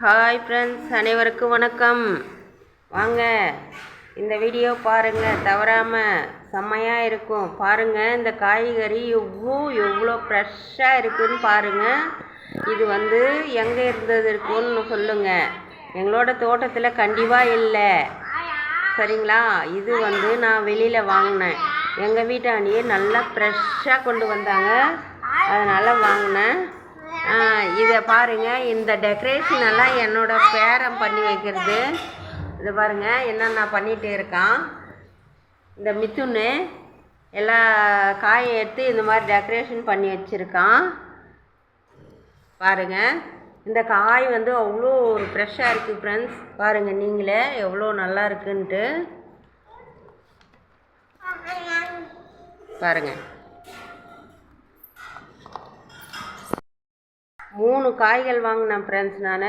Hi friends அனைவருக்கும் வணக்கம். வாங்க இந்த வீடியோ பாருங்கள் தவறாமல் செம்மையாக இருக்கும். பாருங்கள் இந்த காய்கறி எவ்வளோ எவ்வளோ ஃப்ரெஷ்ஷாக இருக்குதுன்னு பாருங்கள் இது வந்து எங்கே இருந்தது இருக்குன்னு சொல்லுங்கள் எங்களோட தோட்டத்தில் கண்டிப்பாக இல்லை. சரிங்களா? இது வந்து நான் வெளியில் வாங்கினேன். எங்கள் வீட்டாண்டியே நல்லா ஃப்ரெஷ்ஷாக கொண்டு வந்தாங்க. அதனால் வாங்கினேன். இதை பாருங்கள் இந்த டெக்கரேஷன் எல்லாம் என்னோட பேரன் பண்ணி வைக்கிறது. இது பாருங்கள் என்னென்ன பண்ணிகிட்டே இருக்கான். இந்த மித்துன்னு எல்லா காயை எடுத்து இந்த மாதிரி டெக்கரேஷன் பண்ணி வச்சுருக்கான். பாருங்கள் இந்த காய் வந்து அவ்வளோ ஒரு ஃப்ரெஷ்ஷாக இருக்குது ஃப்ரெண்ட்ஸ் பாருங்கள் நீங்களே எவ்வளோ நல்லா இருக்குன்ட்டு. பாருங்கள் மூணு காய்கள் வாங்கினேன் ஃப்ரெண்ட்ஸ் நான்.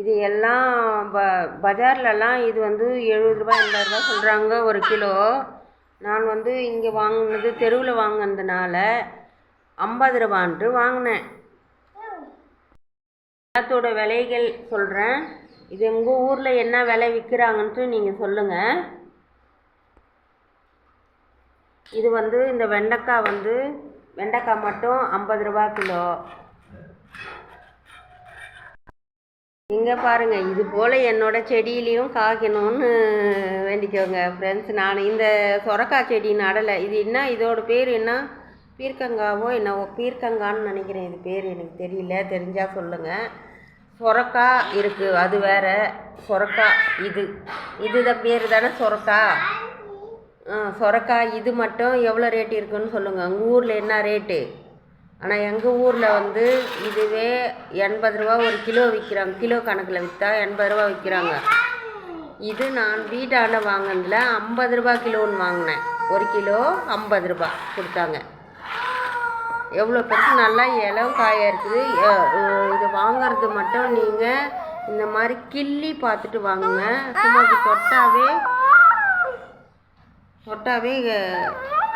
இது எல்லாம் ப பஜார்லலாம் இது வந்து எழுபது ரூபா எண்பது ரூபா சொல்கிறாங்க ஒரு கிலோ. நான் வந்து இங்கே வாங்கினது தெருவில் வாங்கினதுனால ஐம்பது ரூபான்ட்டு வாங்கினேன். எல்லாத்தோட விலைகள் சொல்கிறேன் இது உங்கள் ஊரில் என்ன விலை விற்கிறாங்கன்ட்டு நீங்கள் சொல்லுங்கள் இது வந்து இந்த வெண்டைக்காய் வந்து வெண்டைக்காய் மட்டும் ஐம்பது ரூபா கிலோ. இங்கே பாருங்கள் இது போல் என்னோட செடியிலையும் காய்க்கணும்னு வேண்டிக்கோங்க ஃப்ரெண்ட்ஸ் நான் இந்த சொரக்காய் செடி நடலை. இது என்ன? இதோட பேர் என்ன? பீர்க்கங்காவோ என்னவோ? பீர்க்கங்கான்னு நினைக்கிறேன். இது பேர் எனக்கு தெரியல. தெரிஞ்சால் சொல்லுங்கள் சொரக்கா இருக்குது அது வேறு. சொரக்காய் இது. இதுதான் பேர் தானே சொரக்கா ஆ சொரக்காய் இது மட்டும் எவ்வளோ ரேட் இருக்குன்னு சொல்லுங்கள் உங்கள் ஊரில் என்ன ரேட்டு ஆனால் எங்கள் ஊரில் வந்து இதுவே எண்பது ரூபா ஒரு கிலோ விற்கிறாங்க கிலோ கணக்கில் விற்றா எண்பது ரூபா விற்கிறாங்க இது நான் வீட்டாண்ட வாங்கினதில் ஐம்பது ரூபா கிலோன்னு வாங்கினேன். ஒரு கிலோ ஐம்பது ரூபா கொடுத்தாங்க. எவ்வளோ பெருசு? நல்லா இளம் காயாக இருக்குது. இது வாங்கிறது மட்டும் நீங்கள் இந்த மாதிரி கிள்ளி பார்த்துட்டு வாங்குங்க. சும்மா இப்படி தொட்டாவே தொட்டாவே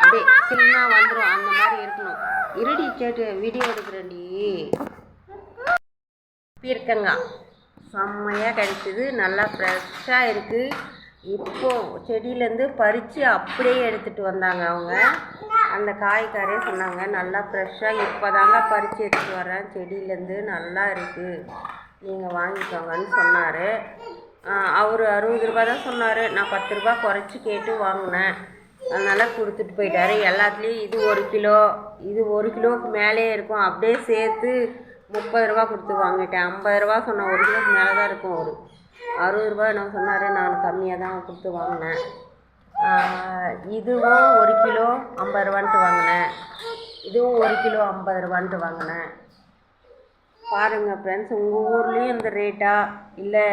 அப்படியே சின்ன வந்துடும் அந்த மாதிரி இருக்கணும். இருடி கேட்டு வீடியோ எடுக்கிறேன்டி. இருக்கங்க. செம்மையாக கிடைச்சிது நல்லா ஃப்ரெஷ்ஷாக இருக்குது இப்போது செடியிலேருந்து பறித்து அப்படியே எடுத்துகிட்டு வந்தாங்க அவங்க. அந்த காய்காரே சொன்னாங்க நல்லா ஃப்ரெஷ்ஷாக இப்போ தாங்க பறித்து எடுத்துகிட்டு வரேன் செடியிலேருந்து நல்லா இருக்குது நீங்கள் வாங்கிக்கோங்கன்னு சொன்னார். அவர் அறுபது ரூபா தான் சொன்னார். நான் பத்து ரூபா குறைச்சி கேட்டு வாங்கினேன். அதனால் கொடுத்துட்டு போயிட்டாரு. எல்லாத்துலேயும் இது ஒரு கிலோ இது ஒரு கிலோவுக்கு மேலே இருக்கும். அப்படியே சேர்த்து முப்பது ரூபா கொடுத்து வாங்கிட்டேன். ஐம்பது ரூபா சொன்ன ஒரு கிலோக்கு மேலே தான் இருக்கும் ஒரு அறுபது ரூபா என்ன சொன்னார். நான் கம்மியாக தான் கொடுத்து வாங்கினேன். இதுவும் ஒரு கிலோ ஐம்பது ரூபான்ட்டு வாங்கினேன். இதுவும் ஒரு கிலோ ஐம்பது ரூபான்ட்டு வாங்கினேன். பாருங்கள் ஃப்ரெண்ட்ஸ் உங்கள் ஊர்லேயும் இந்த ரேட்டா இல்லை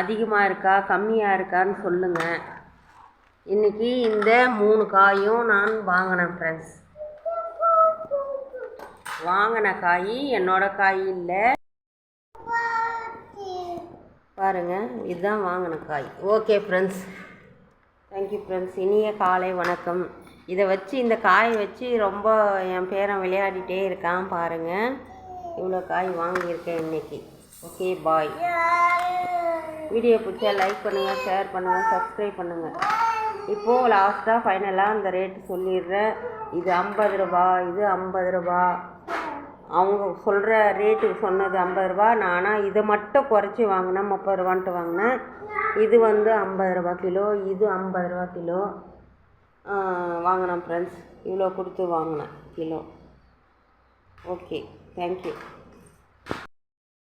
அதிகமாக இருக்கா? கம்மியாக இருக்கான்னு சொல்லுங்கள் இன்றைக்கி இந்த மூணு காயும் நான் வாங்கினேன் ஃப்ரெண்ட்ஸ் வாங்கின காய் என்னோட காய் இல்லை. பாருங்கள் இதுதான் வாங்கின காய். ஓகே ஃப்ரெண்ட்ஸ் தேங்க்யூ ஃப்ரெண்ட்ஸ் இனிய காலை வணக்கம். இதை வச்சு இந்த காயை வச்சு ரொம்ப என் பேரன் விளையாடிட்டே இருக்கான் பாருங்கள் இவ்வளோ காய் வாங்கியிருக்கேன் இன்றைக்கி ஓகே பாய் வீடியோ பிடிச்சா லைக் பண்ணுங்கள் ஷேர் பண்ணுங்கள் சப்ஸ்கிரைப் பண்ணுங்கள் இப்போது லாஸ்ட்டாக ஃபைனலாக அந்த ரேட்டு சொல்லிடுறேன் இது ஐம்பது ரூபா இது ஐம்பது ரூபா. அவங்க சொல்கிற ரேட்டு சொன்னது ஐம்பது ரூபா. நானாக இதை மட்டும் குறைச்சி வாங்கினேன் முப்பது ரூபான்ட்டு வாங்கினேன். இது வந்து ஐம்பது ரூபா கிலோ இது ஐம்பது ரூபா கிலோ. வாங்கினேன் ஃப்ரெண்ட்ஸ் இவ்வளோ கொடுத்து வாங்கினேன் கிலோ. Okay thank you